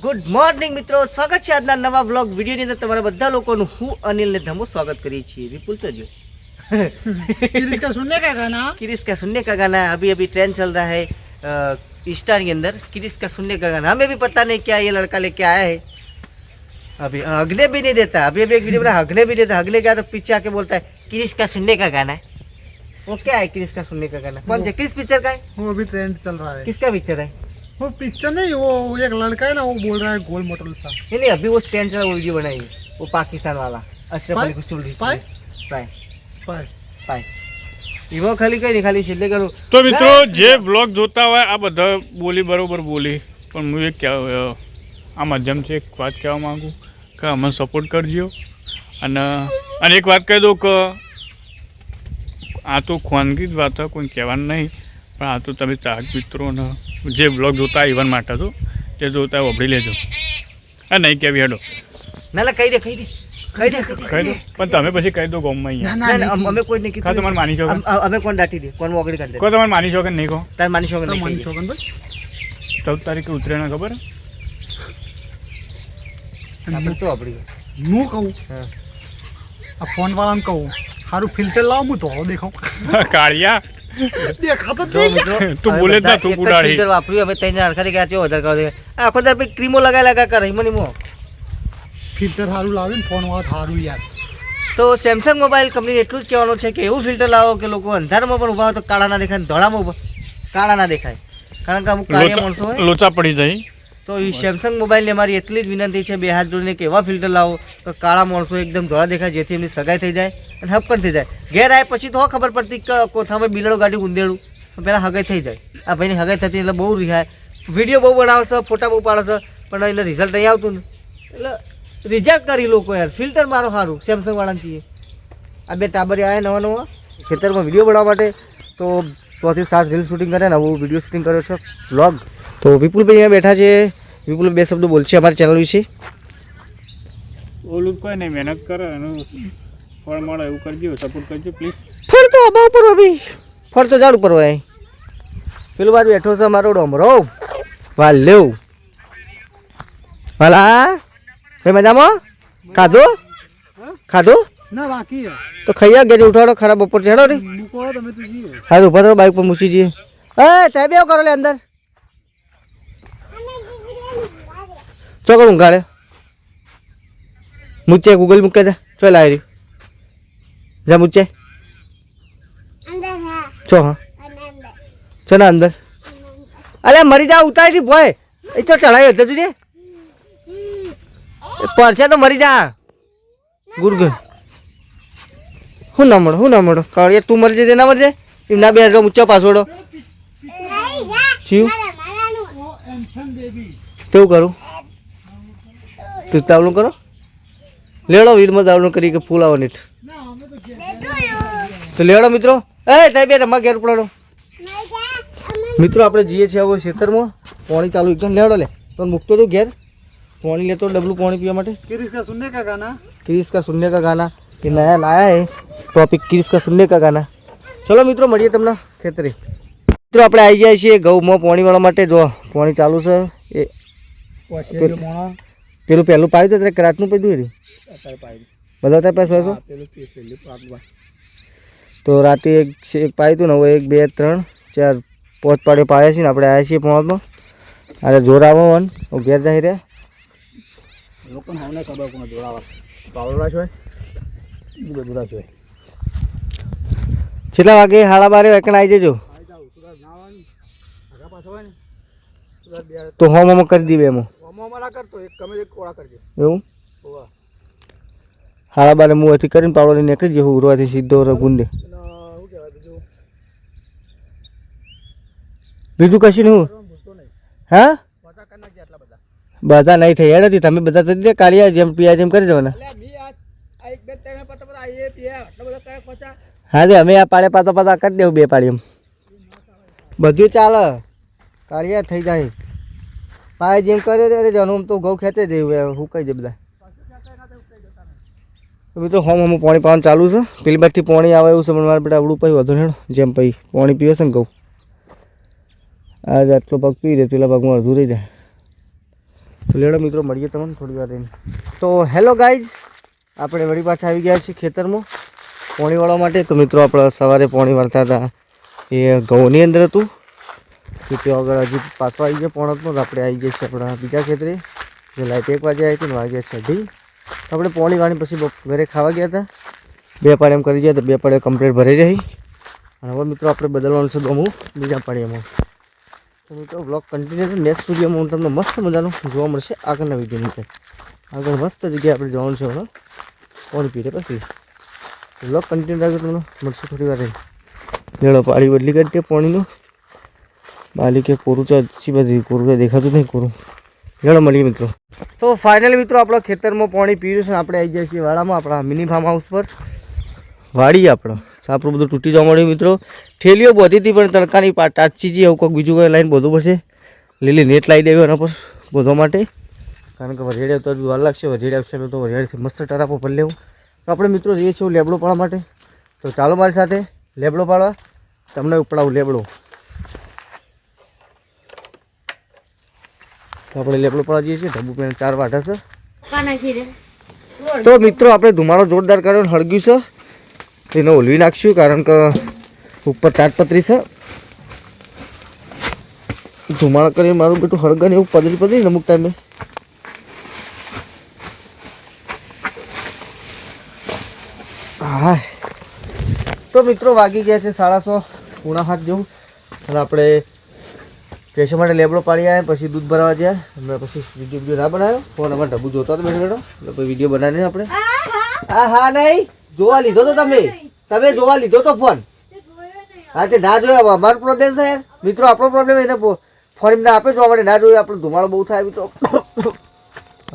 Good morning મિત્રો સ્વાગત છે આજના નવા વ્લોગ વિડીયોની અંદર તમારા બધા લોકોનું હું અનિલ ને ધમો સ્વાગત કરીએ છીએ વિપુલ સજો फिर इसका सुनने का गाना किरिस का सुनने का गाना है अभी अभी ट्रेंड चल रहा है अ, इंस्टा के अंदर किरिस का सुनने का गाना हमें भी पता नहीं क्या ये लड़का लेके आया है अभी अगले भी नहीं देता अभी अभी एक वीडियो बना अगले भी देता अगले क्या तो पीछे आके बोलता है किरिस का सुनने का गाना है वो क्या है किरिस का सुनने का गाना कौन से किस पिक्चर का है वो अभी ट्रेंड चल रहा है किसका पिक्चर है वो पिक्चर नहीं वो एक लड़का है ना वो बोल रहा है गोल मोटल सा नहीं नहीं अभी वो ट्रेंड चला वो वीडियो बनाई है, वो पाकिस्तान वाला अशरफ Spy? अली कुसुल Spy? स्पाय स्पाई સ્પાય એમાં ખાલી કઈ નહીં ખાલી છેલ્લે કરું તો મિત્રો જે બ્લોગ જોતા હોય આ બધા બોલી બરોબર બોલી પણ હું એક કહેવા આ માધ્યમથી એક વાત કહેવા માગું કે અમને સપોર્ટ કરજો અને અને એક વાત કહી દઉં કે આ તો ખાનગી જ વાત છે કોઈ કહેવાનું નહીં પણ આ તો તમે ચાહક મિત્રોને જે બ્લોગ જોતા ઇવન માટે હતું તે જોતા વભળી લેજો. હા નહીં કેવી હેડો. ના લા કહી દે કહી પણ તમે પછી કહી દો ગોમમાં અહીંયા. અમે કોઈ નહીં કીધું તમારે માની છો અમે કોણ દાટી દે? તમારે માની છો કે નહીં કો માની છો કે માની છો ચૌદ તારીખે ઉતરે ખબર? તો હું કહું? આ ફોન વાળાને કહું. સારું ફિલ્ટર લાવ હું તો દેખો કાળિયા. દેખાતો જ જો નહીં તું બોલે જ ના, તું એક જ વાપર્યું અમે ત્રણ જણા ગયા છે વધારે કરવા આખો દર પછી ક્રીમો લગાઈ લગા કરે મને મો. ફિલ્ટર સારું લાવે ને ફોન વાત સારું યાર. તો સેમસંગ મોબાઈલ કંપની એટલું જ કહેવાનું છે કે એવું ફિલ્ટર લાવો કે લોકો અંધારામાં પણ ઊભા હોય તો કાળા ના દેખાય ને ધોળામાં ઊભા કાળા ના દેખાય. કારણ કે અમુક કાળિયા માણસો લોચા પડી જાય. તો એ સેમસંગ મોબાઈલની અમારી એટલી જ વિનંતી છે, બે હાથ જોડીને કે એવા ફિલ્ટર લાવો તો કાળા માણસો એકદમ ધોળા દેખાય, જેથી એમની સગાઈ થઈ જાય અને હપ પણ થઈ જાય. ઘેર આવે પછી તો ખબર પડતી કે કોથામાં બિલાડો ગાડી ઉંદેડું પહેલાં હગાઈ થઈ જાય. આ ભાઈની હગાઈ થતી એટલે બહુ રિહાય. વીડિયો બહુ બનાવશે ફોટા બહુ પાડશે, પણ એટલે રિઝલ્ટ નહીં આવતું ને. એટલે રિજેક્ટ કરી લોકો યાર. ફિલ્ટર મારો સારું સેમસંગ વાળાને આ બે ટાબરી આવ્યા નવા નવા, ખેતરમાં વીડિયો બનાવવા માટે. તો ચોથી સાત રીલ શૂટિંગ કરે ને આવું વીડિયો શૂટિંગ કર્યો છે વ્લોગ તો વિપુલભાઈ અહીંયા બેઠા છે. વિપુલ બે શબ્દો બોલશે અમારી ચેનલ વિશે. ઓલું કોઈ નહીં મહેનત કરે એનું ફળ મળે એવું કરજો સપોર્ટ કરજો પ્લીઝ ફરતો આબા ઉપર અભી ફરતો ઝાડ ઉપર હોય. પેલું બાજુ બેઠો છે મારો ડોમરો. વાલ લેવ. વાલા ભાઈ મજામાં? ખાધું? ખાધું? ના બાકી તો ખાઈ ગયા ઉઠાડો ખરાબ બપોર ચડો રે. હા ઊભા થો બાઈક પર મૂકી જઈએ. એ સાહેબ એવું કરો લે અંદર. ચોકડ ઊંઘાડે મૂચે ગૂગલ મૂકે જા ચો લાવી રહ્યું જા મૂચે ચો હા ચો ના અંદર અરે મરી જા ઉતારી દી ભોય એ તો ચડાયો હતો તું પરસે તો મરી જા ગુરગુર હું ના મળો હું ના મળો કાળિયા તું મરી જાય ના મરી જાય એમ ના બે ઊંચો પાછોડો ચિયું કેવું કરું તીર્તાવલું કરો. લેડો વીરમાં દાવણું કરી કે ફૂલ આવો નીઠ તો લેડો મિત્રો. એ સાહેબ રમવા રમા ઘેર ઉપડાડો. મિત્રો આપણે જઈએ છીએ આવો ખેતરમાં. પાણી ચાલુ એકદમ લેડો લે. તો મૂકતો તો ઘેર. પાણી લેતો ડબલું પાણી પીવા માટે. કિરીશ કા સુનને કા ગાના? કિરીશ શૂન્ય કા ગાના. એ નયા લાયા ટોપિક કિરીશ કા સુનને કા ગાના. ચલો મિત્રો મળીએ તમને ખેતરે. મિત્રો આપણે આવી જઈએ છીએ ગૌમાં પાણી વાળવા માટે. જો પાણી ચાલુ છે એ પેલું પહેલું પાયું તો ત્યારે રાતનું પડ્યું રહ્યું બધા અત્યારે પાસે છો તો રાતે એક છે- એક પાયું હતું ને હવે એક બે ત્રણ ચાર પોચ પાડે પાયા છીએ ને આપણે આવ્યા છીએ પોણમાં. અરે જોર આવો હું ઘેર જાય રહ્યા. લોકોને હમને ખબર કોને જોડાવા પાવડા છે બધું રાખ્યું કેટલા વાગે સાડા બારે વેકણ આવી જજો? ને તો હોમ હોમ કરી દીવે એમાં. હોમો અમારા કરતો એક ગમે એક કોળા કરજે. એવું? હોવા. બારે હું અહીંથી કરીને પાવડો લઈને નીકળી જવું ઉરવાથી સીધો શું બીજું? કશું નહીં હું? બધા. નહીં થઈ યાર નથી તમે બધા જાય કાઢ્યા જેમ પીયા જેમ કરી જવાના. હા તે અમે આ પાડે પાતા પાતા કરી દેવું બે પાડી એમ બધું ચાલે. કાઢ્યા થઈ જાય. પાય જેમ કરે અરે જનું તો ઘઉં ખેંચે જ હું કહી દે બધા. મિત્રો, હોમ હોમ પાણી પાવાનું ચાલુ છે. પેલી બાજુથી પાણી આવે એવું છે, પણ મારે બેટા આવડું પછી વધુ હેડો જેમ પછી પાણી પીવે છે ને ઘઉં. આજ આટલો પગ પી દે, પેલા પગમાં અડધું રહી જાય. તો લેડો મિત્રો, મળીએ તમને થોડી વાર રહીને. તો હેલો ગાઈઝ, આપણે વળી પાછા આવી ગયા છીએ ખેતરમાં. પોણી માટે તો મિત્રો, આપણે સવારે પોણી વાળતા હતા એ ઘઉંની અંદર હતું. ત્યાં આગળ હજી પાછો આવી ગયો પોણકનો તો આપણે આવી ગયા છીએ આપણા બીજા ખેતરે. જે લાઈટ એક વાગે આવી હતી ને વાગ્યા છે અઢી. તો આપણે પોણી વાણી પછી ઘરે ખાવા ગયા હતા. બે પાડે એમ કરી ગયા તો બે પાડે કમ્પ્લીટ ભરી રહી. અને હવે મિત્રો આપણે બદલવાનું છે ગમું બીજા પાણીમાં તો મિત્રો બ્લોગ કન્ટિન્યુ નેક્સ્ટ વિડીયોમાં હું તમને મસ્ત મજાનું જોવા મળશે આગળના વિડીયોની અંદર આગળ મસ્ત જગ્યાએ આપણે જવાનું છે હમણાં. પોણી પીરે પછી. બ્લોગ કન્ટિન્યુ રાખજો તમને. મળશે થોડી વાર રહી. લેડો પાણી બદલી કરી દે પાણીનું. બાલી કે કોરું બધી કોરું દેખાતું નહીં કોરું? લેડો મળીએ મિત્રો. તો ફાઇનલી મિત્રો આપણા ખેતરમાં પાણી પીર્યું છે આપણે આવી જાય છીએ વાડામાં, આપણા મિની ફાર્મ હાઉસ પર. વાડી આપણો. સાપરું બધું તૂટી જવા મળ્યું મિત્રો. ઠેલીઓ બધી હતી પણ તડકાની પા ટાચી એવું કોઈક બીજું કોઈ લાઈન બધું પડશે. લીલી નેટ લાવી દેવી એના પર બોધવા માટે. કારણ કે વરિયાળી તો વાર લાગશે વરિયાળી આવશે તો વરિયાળીથી મસ્ત ટરાપો ભરી લેવું. તો આપણે મિત્રો જઈએ છીએ લેબડો પાડવા માટે. તો ચાલો મારી સાથે લેબડો પાડવા. તમને ઉપડાવું લેબડો તો આપણે લેપડો પડવા જઈએ છીએ. ઢબુ પેન ચાર વાટા છે. તો મિત્રો આપણે ધુમાડો જોરદાર કર્યો હળગ્યું છે. તેને ઓલવી નાખશું કારણ કે ઉપર તાટપત્રી છે. ધુમાડા કરીને મારું બેટું હળગા ને એવું પદરી પદરી અમુક ટાઈમે. હા તો મિત્રો વાગી ગયા છે સાડા સો પૂણા હાથ જેવું. અને આપણે પ્રેશર માટે લેબડો પાડી આવ્યા પછી દૂધ ભરવા ગયા, અને પછી વીડિયો વીડિયો ના બનાવ્યો ફોન અમારે ડબ્બુ જોતો હતો બેઠો બેઠો પછી વીડિયો બનાવીને આપણે. હા હા નહીં, જોવા લીધો તો તમે. તમે જોવા લીધો તો ફોન. હા તે ના જોયા અમારો પ્રોબ્લેમ છે યાર. મિત્રો, આપણો પ્રોબ્લેમ એને ફોન એમને આપે જોવા માટે ના જોયું, આપણો ધુમાડો બહુ થાય તો.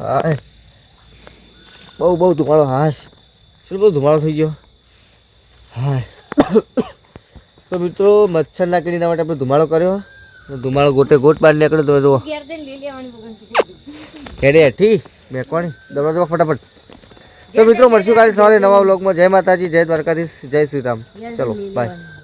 હા બહુ બહુ ધુમાડો હા શું બહુ ધુમાડો થઈ ગયો? હા તો મિત્રો મચ્છર ના કીડીના માટે આપણે ધુમાડો કર્યો. ધુમાડો ગોટે ગોટ બહાર નીકળ્યો તો જો હેડે હેઠી બે કોણી દરવાજો ફટાફટ. તો મિત્રો, મળશું કાલે સવારે નવા બ્લોગમાં જય માતાજી, જય દ્વારકાધીશ, જય શ્રી રામ ચલો બાય